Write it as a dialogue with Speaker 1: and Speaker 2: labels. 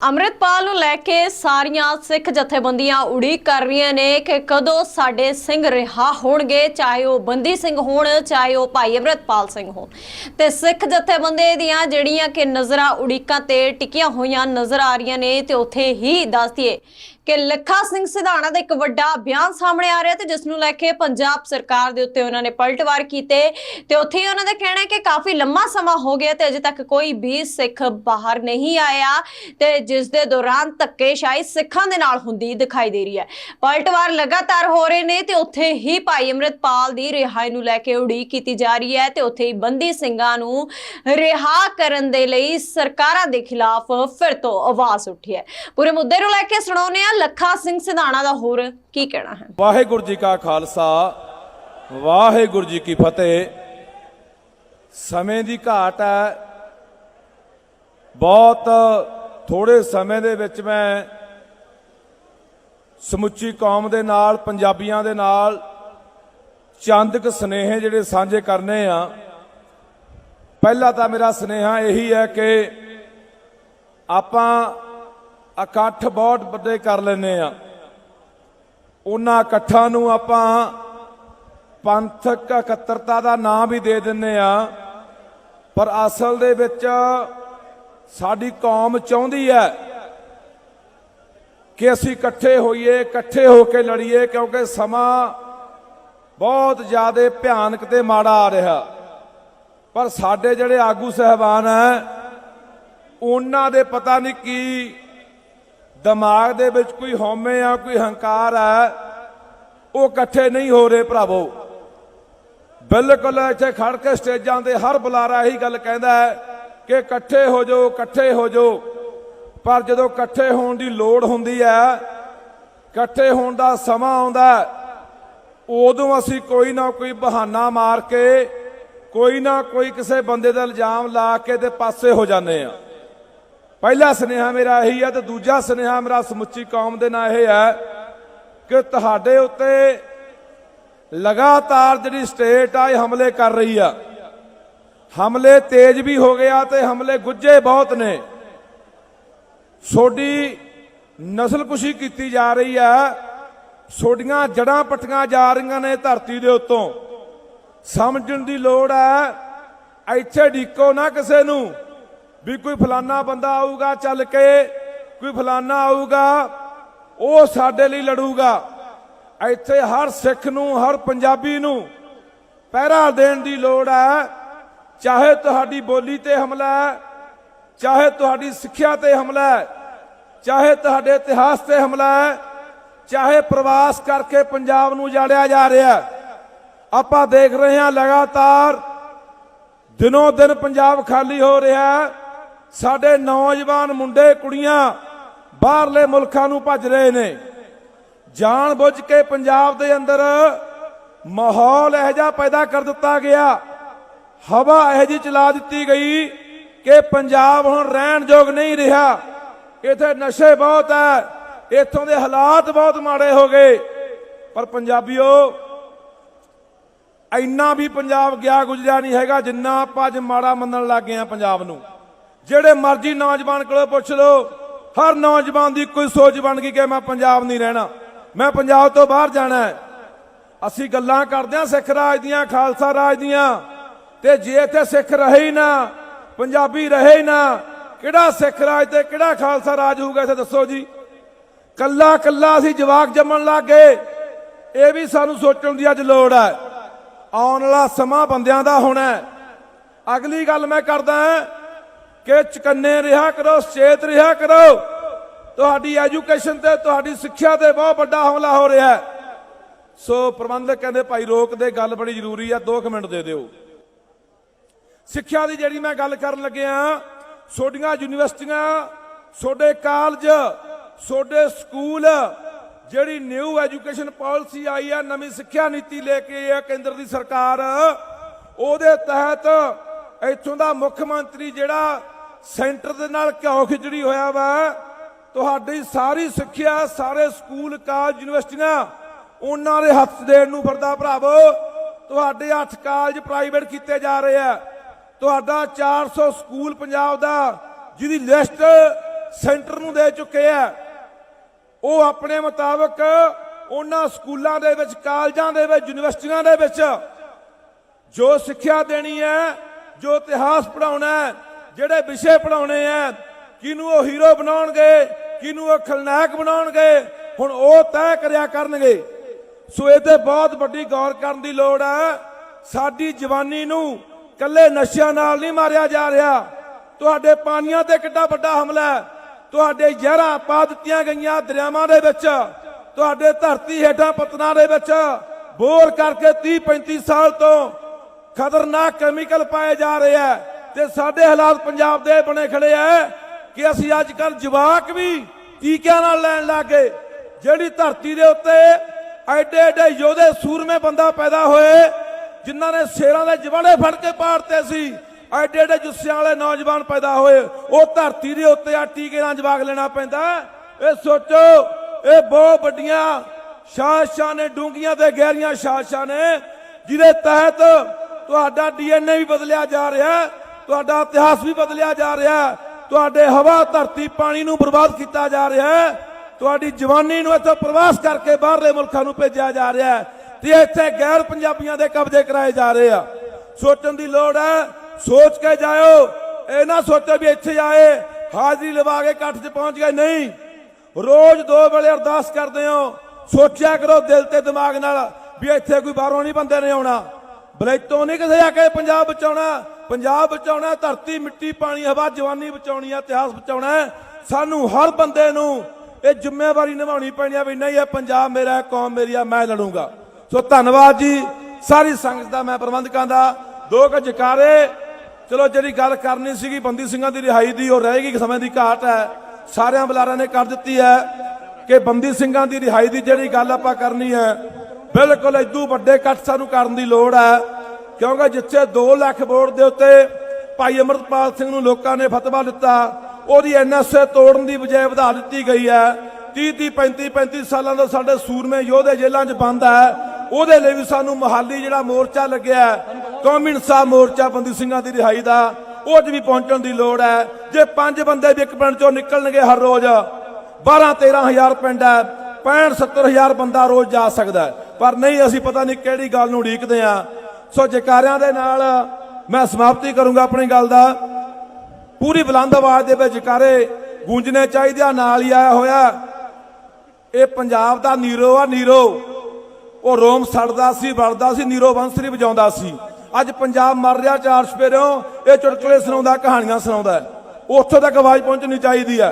Speaker 1: ਅੰਮ੍ਰਿਤਪਾਲ ਨੂੰ ਲੈ ਕੇ ਸਾਰੀਆਂ ਸਿੱਖ ਜਥੇਬੰਦੀਆਂ ਉਡੀਕ ਕਰ ਰਹੀਆਂ ਨੇ ਕਿ ਕਦੋਂ ਸਾਡੇ ਸਿੰਘ ਰਿਹਾ ਹੋਣਗੇ, ਚਾਹੇ ਉਹ ਬੰਦੀ ਸਿੰਘ ਹੋਣ, ਚਾਹੇ ਉਹ ਭਾਈ ਅੰਮ੍ਰਿਤਪਾਲ ਸਿੰਘ ਹੋਣ। ਤੇ ਸਿੱਖ ਜਥੇਬੰਦੀ ਦੀਆਂ ਜਿਹੜੀਆਂ ਕਿ ਨਜ਼ਰਾਂ ਉਡੀਕਾਂ ਤੇ ਟਿਕੀਆਂ ਹੋਈਆਂ ਨਜ਼ਰ ਆ ਰਹੀਆਂ ਨੇ ਤੇ ਉੱਥੇ ਹੀ ਦੱਸਦੀਏ ਕਿ ਲੱਖਾ ਸਿੰਘ ਸਿਧਾਣਾ ਦਾ ਇੱਕ ਵੱਡਾ ਬਿਆਨ ਸਾਹਮਣੇ ਆ ਰਿਹਾ ਤੇ ਜਿਸ ਨੂੰ ਲੈ ਕੇ ਪੰਜਾਬ ਸਰਕਾਰ ਦੇ ਉੱਤੇ ਉਹਨਾਂ ਨੇ ਪਲਟਵਾਰ ਕੀਤੇ ਤੇ ਉੱਥੇ ਹੀ ਉਹਨਾਂ ਦਾ ਕਹਿਣਾ ਹੈ ਕਿ ਕਾਫੀ ਲੰਮਾ ਸਮਾਂ ਹੋ ਗਿਆ ਤੇ ਅਜੇ ਤੱਕ ਕੋਈ ਵੀ ਸਿੱਖ ਬਾਹਰ ਨਹੀਂ ਆਇਆ ਤੇ ਜਿਸ ਦੇ ਦੌਰਾਨ ਧੱਕੇਸ਼ਾਹੀ ਸਿੱਖਾਂ ਦੇ ਨਾਲ ਹੁੰਦੀ ਦਿਖਾਈ ਦੇ ਰਹੀ ਹੈ। ਪਲਟਵਾਰ ਲਗਾਤਾਰ ਹੋ ਰਹੇ ਨੇ ਤੇ ਉੱਥੇ ਹੀ ਭਾਈ ਅੰਮ੍ਰਿਤਪਾਲ ਦੀ ਰਿਹਾਈ ਨੂੰ ਲੈ ਕੇ ਉਡੀਕ ਕੀਤੀ ਜਾ ਰਹੀ ਹੈ ਤੇ ਉੱਥੇ ਹੀ ਬੰਦੀ ਸਿੰਘਾਂ ਨੂੰ ਰਿਹਾ ਕਰਨ ਦੇ ਲਈ ਸਰਕਾਰਾਂ ਦੇ ਖਿਲਾਫ ਫਿਰ ਤੋਂ ਆਵਾਜ਼ ਉੱਠੀ ਹੈ। ਪੂਰੇ ਮੁੱਦੇ ਨੂੰ ਲੈ ਕੇ ਸੁਣਾਉਂਦੇ ਆ ਲੱਖਾ ਸਿੰਘ ਸਿਧਾਣਾ ਦਾ ਹੋਰ ਕੀ ਕਹਿਣਾ ਹੈ?
Speaker 2: ਵਾਹਿਗੁਰੂ ਜੀ ਕਾ ਖਾਲਸਾ, ਵਾਹਿਗੁਰੂ ਜੀ ਕੀ ਫਤਿਹ। ਸਮੇਂ ਦੀ ਘਾਟ ਹੈ। ਬਹੁਤ ਥੋੜੇ ਸਮੇਂ ਦੇ ਵਿੱਚ ਮੈਂ ਸਮੁੱਚੀ ਕੌਮ ਦੇ ਨਾਲ, ਪੰਜਾਬੀਆਂ ਦੇ ਨਾਲ, ਚੰਦਕ ਸਨੇਹ ਜਿਹੜੇ ਸਾਂਝੇ ਕਰਨੇ ਆ। ਪਹਿਲਾ ਤਾਂ ਮੇਰਾ ਸਨੇਹਾ ਇਹੀ ਹੈ ਕਿ ਆਪਾਂ ਇਕੱਠ ਬਹੁਤ ਵੱਡੇ ਕਰ ਲੈਨੇ ਆ। ਉਹਨਾਂ ਇਕੱਠਾਂ ਨੂੰ ਆਪਾਂ ਪੰਥਕ ਇਕੱਤਰਤਾ ਦਾ ਨਾਂ ਵੀ ਦੇ ਦਿੰਨੇ ਆ। ਪਰ ਅਸਲ ਦੇ ਵਿੱਚ ਸਾਡੀ ਕੌਮ ਚਾਹੁੰਦੀ ਹੈ ਕਿ ਅਸੀਂ ਇਕੱਠੇ ਹੋਈਏ, ਇਕੱਠੇ ਹੋ ਕੇ ਲੜੀਏ, ਕਿਉਂਕਿ ਸਮਾਂ ਬਹੁਤ ਜ਼ਿਆਦਾ ਭਿਆਨਕ ਤੇ ਮਾੜਾ ਆ ਰਿਹਾ। ਪਰ ਸਾਡੇ ਜਿਹੜੇ ਆਗੂ ਸਹਿਬਾਨ ਹੈ, ਉਹਨਾਂ ਦੇ ਪਤਾ ਨਹੀਂ ਕੀ ਦਿਮਾਗ ਦੇ ਵਿੱਚ ਕੋਈ ਹਉਮੈ ਆ, ਕੋਈ ਹੰਕਾਰ ਆ, ਉਹ ਇਕੱਠੇ ਨਹੀਂ ਹੋ ਰਹੇ ਭਰਾਵੋ। ਬਿਲਕੁਲ ਇੱਥੇ ਖੜ ਕੇ ਸਟੇਜਾਂ ਤੇ ਹਰ ਬੁਲਾਰਾ ਇਹੀ ਗੱਲ ਕਹਿੰਦਾ ਹੈ ਕਿ ਇਕੱਠੇ ਹੋ ਜਾਓ, ਇਕੱਠੇ ਹੋ ਜਾਓ। ਪਰ ਜਦੋਂ ਇਕੱਠੇ ਹੋਣ ਦੀ ਲੋੜ ਹੁੰਦੀ ਹੈ, ਇਕੱਠੇ ਹੋਣ ਦਾ ਸਮਾਂ ਆਉਂਦਾ ਉਦੋਂ ਅਸੀਂ ਕੋਈ ਨਾ ਕੋਈ ਬਹਾਨਾ ਮਾਰ ਕੇ, ਕੋਈ ਨਾ ਕੋਈ ਕਿਸੇ ਬੰਦੇ ਦਾ ਇਲਜ਼ਾਮ ਲਾ ਕੇ ਤੇ ਪਾਸੇ ਹੋ ਜਾਂਦੇ ਆ ਪਹਿਲਾ ਸੁਨੇਹਾ ਮੇਰਾ ਇਹੀ ਹੈ ਤੇ ਦੂਜਾ ਸੁਨੇਹਾ ਮੇਰਾ ਸਮੁੱਚੀ ਕੌਮ ਦੇ ਨਾਲ ਇਹ ਹੈ ਕਿ ਤੁਹਾਡੇ ਉੱਤੇ ਲਗਾਤਾਰ ਜਿਹੜੀ ਸਟੇਟ ਆ, ਇਹ ਹਮਲੇ ਕਰ ਰਹੀ ਆ। ਹਮਲੇ ਤੇਜ਼ ਵੀ ਹੋ ਗਿਆ ਤੇ ਹਮਲੇ ਗੁੱਜੇ ਬਹੁਤ ਨੇ। ਸੋਡੀ ਨਸਲਕੁਸ਼ੀ ਕੀਤੀ ਜਾ ਰਹੀ ਆ। ਸੋਡੀਆਂ ਜੜਾਂ ਪੱਟੀਆਂ ਜਾ ਰਹੀਆਂ ਨੇ ਧਰਤੀ ਦੇ ਉੱਤੋਂ। ਸਮਝਣ ਦੀ ਲੋੜ ਹੈ ਇੱਥੇ ਢੀਕੋ ਨਾ ਕਿਸੇ ਨੂੰ। ਵੀ ਕੋਈ ਫਲਾਨਾ ਬੰਦਾ ਆਊਗਾ ਚੱਲ ਕੇ, ਕੋਈ ਫਲਾਨਾ ਆਊਗਾ, ਉਹ ਸਾਡੇ ਲਈ ਲੜੂਗਾ। ਇੱਥੇ ਹਰ ਸਿੱਖ ਨੂੰ, ਹਰ ਪੰਜਾਬੀ ਨੂੰ ਪਹਿਰਾ ਦੇਣ ਦੀ ਲੋੜ ਹੈ। ਚਾਹੇ ਤੁਹਾਡੀ ਬੋਲੀ ਤੇ ਹਮਲਾ ਹੈ, ਚਾਹੇ ਤੁਹਾਡੀ ਸਿੱਖਿਆ ਤੇ ਹਮਲਾ ਹੈ, ਚਾਹੇ ਤੁਹਾਡੇ ਇਤਿਹਾਸ ਤੇ ਹਮਲਾ ਹੈ, ਚਾਹੇ ਪ੍ਰਵਾਸ ਕਰਕੇ ਪੰਜਾਬ ਨੂੰ ਜਾੜਿਆ ਜਾ ਰਿਹਾ ਆਪਾਂ ਦੇਖ ਰਹੇ ਹਾਂ ਲਗਾਤਾਰ ਦਿਨੋਂ ਦਿਨ ਪੰਜਾਬ ਖਾਲੀ ਹੋ ਰਿਹਾ ਹੈ। ਸਾਡੇ ਨੌਜਵਾਨ ਮੁੰਡੇ, ਕੁੜੀਆਂ ਬਾਹਰਲੇ ਮੁਲਕਾਂ ਨੂੰ ਭੱਜ ਰਹੇ ਨੇ। ਜਾਣ ਬੁੱਝ ਕੇ ਪੰਜਾਬ ਦੇ ਅੰਦਰ ਮਾਹੌਲ ਇਹੋ ਜਿਹਾ ਪੈਦਾ ਕਰ ਦਿੱਤਾ ਗਿਆ। ਹਵਾ ਇਹੋ ਜਿਹੀ ਚਲਾ ਦਿੱਤੀ ਗਈ ਕਿ ਪੰਜਾਬ ਹੁਣ ਰਹਿਣ ਯੋਗ ਨਹੀਂ ਰਿਹਾ। ਇੱਥੇ ਨਸ਼ੇ ਬਹੁਤ ਹੈ, ਇੱਥੋਂ ਦੇ ਹਾਲਾਤ ਬਹੁਤ ਮਾੜੇ ਹੋ ਗਏ। ਪਰ ਪੰਜਾਬੀਓ, ਇੰਨਾ ਵੀ ਪੰਜਾਬ ਗਿਆ ਗੁਜਰਿਆ ਨਹੀਂ ਹੈਗਾ ਜਿੰਨਾ ਆਪਾਂ ਅੱਜ ਮਾੜਾ ਮੰਨਣ ਲੱਗ ਗਏ ਆ ਪੰਜਾਬ ਨੂੰ। ਜਿਹੜੇ ਮਰਜ਼ੀ ਨੌਜਵਾਨ ਕੋਲੋਂ ਪੁੱਛ ਲਓ, ਹਰ ਨੌਜਵਾਨ ਦੀ ਕੋਈ ਸੋਚ ਬਣ ਗਈ ਕਿ ਮੈਂ ਪੰਜਾਬ ਨਹੀਂ ਰਹਿਣਾ। ਮੈਂ ਪੰਜਾਬ ਤੋਂ ਬਾਹਰ ਜਾਣਾ ਹੈ। ਅਸੀਂ ਗੱਲਾਂ ਕਰਦੇ ਹਾਂ ਸਿੱਖ ਰਾਜ ਦੀਆਂ, ਖਾਲਸਾ ਰਾਜ ਦੀਆਂ। ਤੇ ਜੇ ਇੱਥੇ ਸਿੱਖ ਰਹੇ ਹੀ ਨਾ, ਪੰਜਾਬੀ ਰਹੇ ਹੀ ਨਾ, ਕਿਹੜਾ ਸਿੱਖ ਰਾਜ ਤੇ ਕਿਹੜਾ ਖਾਲਸਾ ਰਾਜ ਹੋਊਗਾ ਇੱਥੇ ਦੱਸੋ ਜੀ? ਕੱਲਾ ਕੱਲਾ ਅਸੀਂ ਜਵਾਕ ਜੰਮਣ ਲੱਗ ਗਏ। ਇਹ ਵੀ ਸਾਨੂੰ ਸੋਚਣ ਦੀ ਅੱਜ ਲੋੜ ਹੈ। ਆਉਣ ਵਾਲਾ ਸਮਾਂ ਬੰਦਿਆਂ ਦਾ ਹੋਣਾ ਅਗਲੀ ਗੱਲ ਮੈਂ ਕਰਦਾ ਹਾਂ ਕਿ ਚਕੰਨੇ ਰਿਹਾ ਕਰੋ ਸਚੇਤ ਰਿਹਾ ਕਰੋ। ਤੁਹਾਡੀ ਐਜੂਕੇਸ਼ਨ ਤੇ, ਤੁਹਾਡੀ ਸਿੱਖਿਆ ਤੇ ਬਹੁਤ ਵੱਡਾ ਹਮਲਾ ਹੋ ਰਿਹਾ ਹੈ। ਸੋ ਪ੍ਰਬੰਧਕ ਕਹਿੰਦੇ, ਭਾਈ, ਰੋਕ ਦੇ, ਗੱਲ ਬੜੀ ਜ਼ਰੂਰੀ ਆ 2 ਮਿੰਟ ਦੇ ਦਿਓ। ਸਿੱਖਿਆ ਦੀ ਜਿਹੜੀ ਮੈਂ ਗੱਲ ਕਰਨ ਲੱਗਿਆ ਛੋਡੀਆਂ ਯੂਨੀਵਰਸਿਟੀਆਂ ਛੋਡੇ ਕਾਲਜ ਛੋਡੇ ਸਕੂਲ, ਜਿਹੜੀ ਨਿਊ ਐਜੂਕੇਸ਼ਨ ਪਾਲਿਸੀ ਆਈ ਹੈ ਨਵੀਂ ਸਿੱਖਿਆ ਨੀਤੀ ਲੈ ਕੇ ਆਈ ਕੇਂਦਰ ਦੀ ਸਰਕਾਰ, ਉਹਦੇ ਤਹਿਤ ਇੱਥੋਂ ਦਾ ਮੁੱਖ ਮੰਤਰੀ ਜਿਹੜਾ ਸੈਂਟਰ ਦੇ ਨਾਲ ਘਿਓ ਖਿਚੜੀ ਹੋਇਆ ਵਾ। ਤੁਹਾਡੀ ਸਾਰੀ ਸਿੱਖਿਆ, ਸਾਰੇ ਸਕੂਲ, ਕਾਲਜ, ਯੂਨੀਵਰਸਿਟੀਆਂ, ਉਹਨਾਂ ਦੇ ਹੱਥ ਦੇਣ ਨੂੰ ਫਿਰਦਾ ਭਰਾਵੋ। ਤੁਹਾਡੇ 8 ਕਾਲਜ ਪ੍ਰਾਈਵੇਟ ਕੀਤੇ ਜਾ ਰਹੇ ਆ। ਤੁਹਾਡਾ 400 ਸਕੂਲ ਪੰਜਾਬ ਦਾ, ਜਿਹਦੀ ਲਿਸਟ ਸੈਂਟਰ ਨੂੰ ਦੇ ਚੁੱਕੇ ਆ। ਉਹ ਆਪਣੇ ਮੁਤਾਬਕ ਉਹਨਾਂ ਸਕੂਲਾਂ ਦੇ ਵਿੱਚ, ਕਾਲਜਾਂ ਦੇ ਵਿੱਚ, ਯੂਨੀਵਰਸਿਟੀਆਂ ਦੇ ਵਿੱਚ ਜੋ ਸਿੱਖਿਆ ਦੇਣੀ ਹੈ, ਜੋ ਇਤਿਹਾਸ ਪੜਾਉਣਾ ਹੈ ਜਿਹੜੇ ਵਿਸ਼ੇ ਪੜਾਉਣੇ ਆ, ਕਿਹਨੂੰ ਉਹ ਹੀਰੋ ਬਣਾਉਣਗੇ, ਕਿਹਨੂੰ ਉਹ ਖਲਨਾਇਕ ਬਣਾਉਣਗੇ, ਹੁਣ ਉਹ ਤੈਅ ਕਰਿਆ ਕਰਨਗੇ। ਸੋ ਇਹ ਤੇ ਬਹੁਤ ਵੱਡੀ ਗੌਰ ਕਰਨ ਦੀ ਲੋੜ ਹੈ ਸਾਡੀ ਜਵਾਨੀ ਨੂੰ ਕੱਲੇ ਨਸ਼ਿਆਂ ਨਾਲ ਨਹੀਂ ਮਾਰਿਆ ਜਾ ਰਿਹਾ। ਤੁਹਾਡੇ ਪਾਣੀਆਂ ਤੇ ਕਿੱਡਾ ਵੱਡਾ ਹਮਲਾ ਹੈ। ਤੁਹਾਡੇ ਜ਼ਹਿਰਾਂ ਪਾ ਦਿੱਤੀਆਂ ਗਈਆਂ ਦਰਿਆਵਾਂ ਦੇ ਵਿੱਚ। ਤੁਹਾਡੇ ਧਰਤੀ ਹੇਠਾਂ ਪਤਨਾਂ ਦੇ ਵਿੱਚ। ਬੋਰ ਕਰਕੇ 30 35 ਸਾਲ ਤੋਂ ਖਤਰਨਾਕ ਕੈਮੀਕਲ ਪਾਏ ਜਾ ਰਹੇ ਆ। ਤੇ ਸਾਡੇ ਹਾਲਾਤ ਪੰਜਾਬ ਦੇ ਬਣੇ ਖੜੇ ਆ ਕਿ ਅਸੀਂ ਅੱਜ ਕੱਲ ਜਵਾਕ ਵੀ ਟੀਕਿਆਂ ਨਾਲ ਲੈਣ ਲੱਗੇ। ਜਿਹੜੀ ਧਰਤੀ ਦੇ ਉੱਤੇ ਐਡੇ ਐਡੇ ਯੋਧੇ, ਸੂਰਮੇ ਬੰਦਾ ਪੈਦਾ ਹੋਏ, ਜਿਨ੍ਹਾਂ ਨੇ ਸ਼ੇਰਾਂ ਦੇ ਜਵਾੜੇ ਫੜ ਕੇ ਪਾੜਤੇ ਸੀ, ਐਡੇ ਐਡੇ ਜੁੱਸਿਆਂ ਵਾਲੇ ਨੌਜਵਾਨ ਪੈਦਾ ਹੋਏ, ਉਹ ਧਰਤੀ ਦੇ ਉੱਤੇ ਆ ਟੀਕੇ ਨਾਲ ਜਵਾਕ ਲੈਣਾ ਪੈਂਦਾ। ਇਹ ਸੋਚੋ, ਇਹ ਬਹੁਤ ਵੱਡੀਆਂ ਸਾਜ਼ਿਸ਼ਾਂ ਨੇ, ਡੂੰਘੀਆਂ ਤੇ ਗਹਿਰੀਆਂ ਸਾਜ਼ਿਸ਼ਾਂ ਨੇ, ਜਿਹਦੇ ਤਹਿਤ ਤੁਹਾਡਾ ਡੀਐਨਏ ਵੀ ਬਦਲਿਆ ਜਾ ਰਿਹਾ। ਤੁਹਾਡਾ ਇਤਿਹਾਸ ਵੀ ਬਦਲਿਆ ਜਾ ਰਿਹਾ ਹੈ, ਤੁਹਾਡੇ ਹਵਾ ਧਰਤੀ ਪਾਣੀ ਨੂੰ ਬਰਬਾਦ ਕੀਤਾ ਜਾ ਰਿਹਾ ਹੈ। ਤੁਹਾਡੀ ਜਵਾਨੀ ਨੂੰ ਇੱਥੋਂ ਪ੍ਰਵਾਸ ਕਰਕੇ ਬਾਹਰਲੇ ਮੁਲਕਾਂ ਨੂੰ ਭੇਜਿਆ ਜਾ ਰਿਹਾ ਹੈ। ਤੇ ਇੱਥੇ ਗੈਰ ਪੰਜਾਬੀਆਂ ਦੇ ਕਬਜ਼ੇ ਕਰਾਏ ਜਾ ਰਹੇ ਆ। ਸੋਚਣ ਦੀ ਲੋੜ ਹੈ। ਸੋਚ ਕੇ ਜਾਇਓ। ਇਹ ਨਾ ਸੋਚੋ ਵੀ ਇੱਥੇ ਆਏ ਹਾਜ਼ਰੀ ਲਵਾ ਕੇ ਇਕੱਠ 'ਚ ਪਹੁੰਚ ਗਏ। ਨਹੀਂ। ਰੋਜ਼ ਦੋ ਵੇਲੇ ਅਰਦਾਸ ਕਰਦੇ ਹੋ। ਸੋਚਿਆ ਕਰੋ ਦਿਲ ਤੇ ਦਿਮਾਗ ਨਾਲ ਵੀ ਇੱਥੇ ਕੋਈ ਬਾਹਰੋਂ ਨਹੀਂ ਬੰਦੇ ਨੇ ਆਉਣਾ। ਬਲੈਤੋਂ ਨਹੀਂ ਕਿਸੇ ਆ ਕੇ ਪੰਜਾਬ ਬਚਾਉਣਾ ਪੰਜਾਬ ਬਚਾਉਣਾ, ਧਰਤੀ, ਮਿੱਟੀ, ਪਾਣੀ, ਹਵਾ, ਜਵਾਨੀ ਬਚਾਉਣੀ ਹੈ ਇਤਿਹਾਸ ਬਚਾਉਣਾ ਸਾਨੂੰ ਹਰ ਬੰਦੇ ਨੂੰ ਇਹ ਜ਼ਿੰਮੇਵਾਰੀ ਨਿਭਾਉਣੀ ਪੈਣੀ ਆ ਵੀ ਨਹੀਂ, ਇਹ ਪੰਜਾਬ ਮੇਰਾ ਹੈ, ਕੌਮ ਮੇਰੀ ਆ, ਮੈਂ ਲੜੂੰਗਾ। ਸੋ ਧੰਨਵਾਦ ਜੀ, ਸਾਰੀ ਸੰਗਤ ਦਾ, ਮੈਂ ਪ੍ਰਬੰਧਕਾਂ ਦਾ। ਦੋ ਕੁ ਜਕਾਰੇ, ਚਲੋ ਜਿਹੜੀ ਗੱਲ ਕਰਨੀ ਸੀਗੀ, ਬੰਦੀ ਸਿੰਘਾਂ ਦੀ ਰਿਹਾਈ ਦੀ, ਉਹ ਰਹੇਗੀ ਸਮੇਂ ਦੀ ਘਾਟ ਹੈ। ਸਾਰਿਆਂ ਬੁਲਾਰਿਆਂ ਨੇ ਕਰ ਦਿੱਤੀ ਹੈ ਕਿ ਬੰਦੀ ਸਿੰਘਾਂ ਦੀ ਰਿਹਾਈ ਦੀ ਜਿਹੜੀ ਗੱਲ ਆਪਾਂ ਕਰਨੀ ਹੈ, ਬਿਲਕੁਲ ਇਦੋਂ ਵੱਡੇ ਇਕੱਠ ਸਾਨੂੰ ਕਰਨ ਦੀ ਲੋੜ ਹੈ। ਕਿਉਂਕਿ ਜਿੱਥੇ 2 ਲੱਖ ਵੋਟ ਦੇ ਉੱਤੇ ਭਾਈ ਅਮਰਤਪਾਲ ਸਿੰਘ ਨੂੰ ਲੋਕਾਂ ਨੇ ਫਤਵਾ ਦਿੱਤਾ, ਉਹਦੀ ਐਨਐਸਏ ਤੋੜਨ ਦੀ ਬਜਾਏ ਵਧਾ ਦਿੱਤੀ ਗਈ ਹੈ। 30 30 35 35 ਸਾਲਾਂ ਤੋਂ ਸਾਡੇ ਸੂਰਮੇ ਯੋਧੇ ਜੇਲ੍ਹਾਂ 'ਚ ਬੰਦ ਹੈ। ਉਹਦੇ ਲਈ ਵੀ ਸਾਨੂੰ ਮਹਾਲੀ ਜਿਹੜਾ ਮੋਰਚਾ ਲੱਗਿਆ ਕੌਮੀ ਇਨਸਾਫ ਮੋਰਚਾ ਬੰਦੀ ਸਿੰਘਾਂ ਦੀ ਰਿਹਾਈ ਦਾ, ਉਹ 'ਚ ਵੀ ਪਹੁੰਚਣ ਦੀ ਲੋੜ ਹੈ। ਜੇ ਪੰਜ ਬੰਦੇ ਵੀ ਇੱਕ ਪਿੰਡ 'ਚੋਂ ਨਿਕਲਣਗੇ ਹਰ ਰੋਜ਼ 12 13000 ਪਿੰਡ ਹੈ 65 70000 ਬੰਦਾ ਰੋਜ਼ ਜਾ ਸਕਦਾ ਪਰ ਨਹੀਂ, ਅਸੀਂ ਪਤਾ ਨਹੀਂ ਕਿਹੜੀ ਗੱਲ ਨੂੰ ਉਡੀਕਦੇ ਆ ਸੋ ਜਕਾਰਿਆਂ ਦੇ ਨਾਲ ਮੈਂ ਸਮਾਪਤੀ ਕਰੂੰਗਾ ਆਪਣੀ ਗੱਲ ਦਾ। ਪੂਰੀ ਬੁਲੰਦ ਆਵਾਜ਼ ਦੇ ਵਿੱਚ ਜਕਾਰੇ ਗੂੰਜਣੇ ਚਾਹੀਦੇ ਆ, ਨਾਲ ਹੀ ਆਇਆ ਹੋਇਆ। ਇਹ ਪੰਜਾਬ ਦਾ ਨੀਰੋ ਆ, ਨੀਰੋ। ਉਹ ਰੋਮ ਸੜਦਾ ਸੀ, ਵੜਦਾ ਸੀ, ਨੀਰੋ ਬੰਸਰੀ ਵਜਾਉਂਦਾ ਸੀ। ਅੱਜ ਪੰਜਾਬ ਮਰ ਰਿਹਾ ਚਾਰ ਸਪੇਰਿਓਂ ਇਹ ਚੁਟਕਲੇ ਸੁਣਾਉਂਦਾ, ਕਹਾਣੀਆਂ ਸੁਣਾਉਂਦਾ। ਉੱਥੋਂ ਤੱਕ ਆਵਾਜ਼ ਪਹੁੰਚਣੀ ਚਾਹੀਦੀ ਹੈ।